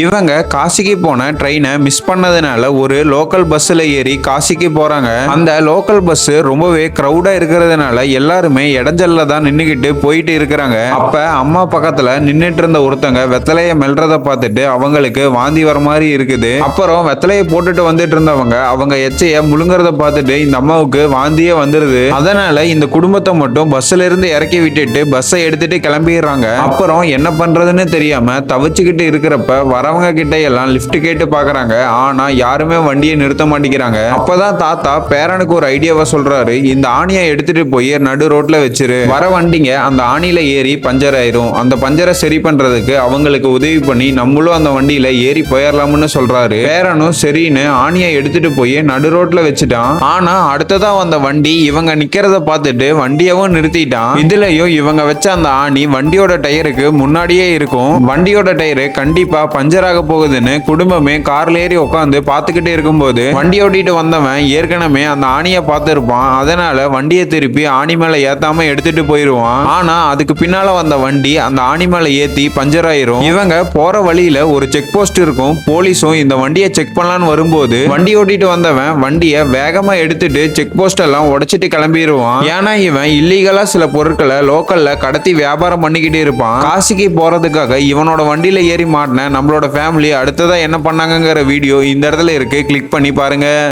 இவங்க காசிக்கு போன ட்ரெயினை மிஸ் பண்ணதுனால ஒரு லோக்கல் பஸ்ஸில் ஏறி காசிக்கு போறாங்க. அந்த லோக்கல் பஸ் ரொம்பவே க்ரௌடா இருக்கிறதுனால எல்லாருமே இடைஞ்சல்ல தான் நின்றுக்கிட்டு போயிட்டு இருக்கிறாங்க. அப்போ அம்மா பக்கத்தில் நின்றுட்டு இருந்த ஒருத்தங்க வெத்தலையை மெல்றதை பார்த்துட்டு அவங்களுக்கு வாந்தி வர மாதிரி இருக்குது. அப்புறம் வெத்தலையை போட்டுட்டு வந்துட்டு இருந்தவங்க அவங்க எச்சையை முழுங்குறத பார்த்துட்டு இந்த அம்மாவுக்கு வாந்தியே வந்துருது. அதனால இந்த குடும்பத்தை மட்டும் பஸ்ஸில் இருந்து இறக்கி விட்டுட்டு பஸ்ஸை எடுத்துட்டு கிளம்பிடுறாங்க. அப்புறம் என்ன பண்றதுன்னு தெரியாம தவிச்சுக்கிட்டு இருக்கிறப்ப வர வரவங்க கிட்ட எல்லாம் லிஃப்ட் கேட்டு பாக்குறாங்க. ஆனா யாருமே வண்டியை நிறுத்த மாட்டேங்கிறாங்க. அப்பதான் தாத்தா பேரனுக்கு ஒரு ஐடியாவை சொல்றாரு. இந்த ஆணியை எடுத்துட்டு போய் நடு ரோட்ல வச்சிரு. வர வண்டிங்க அந்த ஆணியில ஏறி பஞ்சர் ஆயிரும். அந்த பஞ்சரை சரி பண்றதுக்கு அவங்களுக்கு உதவி பண்ணி நம்மளும் அந்த வண்டியில ஏறி போயிடலாம்னு சொல்றாரு. பேரனும் சரின்னு ஆணியை எடுத்துட்டு போய் நடு ரோட்ல வச்சுட்டான். ஆனா அடுத்ததா வந்த வண்டி இவங்க நிக்கிறத பார்த்துட்டு வண்டியவும் நிறுத்திட்டான். இதுலயும் இவங்க வச்ச அந்த ஆணி வண்டியோட டயருக்கு முன்னாடியே இருக்கும். வண்டியோட டயரு கண்டிப்பா பஞ்சர் ஆக போகுதுன்னு குடும்பமே கார்ல ஏறி உட்காந்து பார்த்துக்கிட்டே இருக்கும்போது வண்டி ஓட்டிட்டு வந்தவன் ஏற்கனவே அந்த ஆணியை பார்த்துருப்பான். அதனால வண்டியை திருப்பி ஆணி மேல ஏத்தாம எடுத்துட்டு போயிருவான். ஆனா அதுக்கு பின்னால வந்த வண்டி அந்த ஆணி மேல ஏத்தி பஞ்சர் ஆயிரும். இவங்க போற வழியில ஒரு செக் போஸ்ட் இருக்கும். போலீஸும் இந்த வண்டியை செக் பண்ணலான்னு வரும்போது வண்டி ஓட்டிட்டு வந்தவன் வண்டியை வேகமா எடுத்துட்டு செக் போஸ்ட் எல்லாம் உடைச்சிட்டு கிளம்பிடுவான் ஏன்னா இவன் இல்லீகலா சில பொருட்களை லோக்கல்ல கடத்தி வியாபாரம் பண்ணிக்கிட்டு இருப்பான். காசிக்கு போறதுக்காக இவனோட வண்டியில ஏறி மாட்டின நம்மளோட ஃபேமிலி அடுத்ததா என்ன பண்ணாங்கங்கிற வீடியோ இந்த இடத்துல இருக்கு. கிளிக் பண்ணி பாருங்க.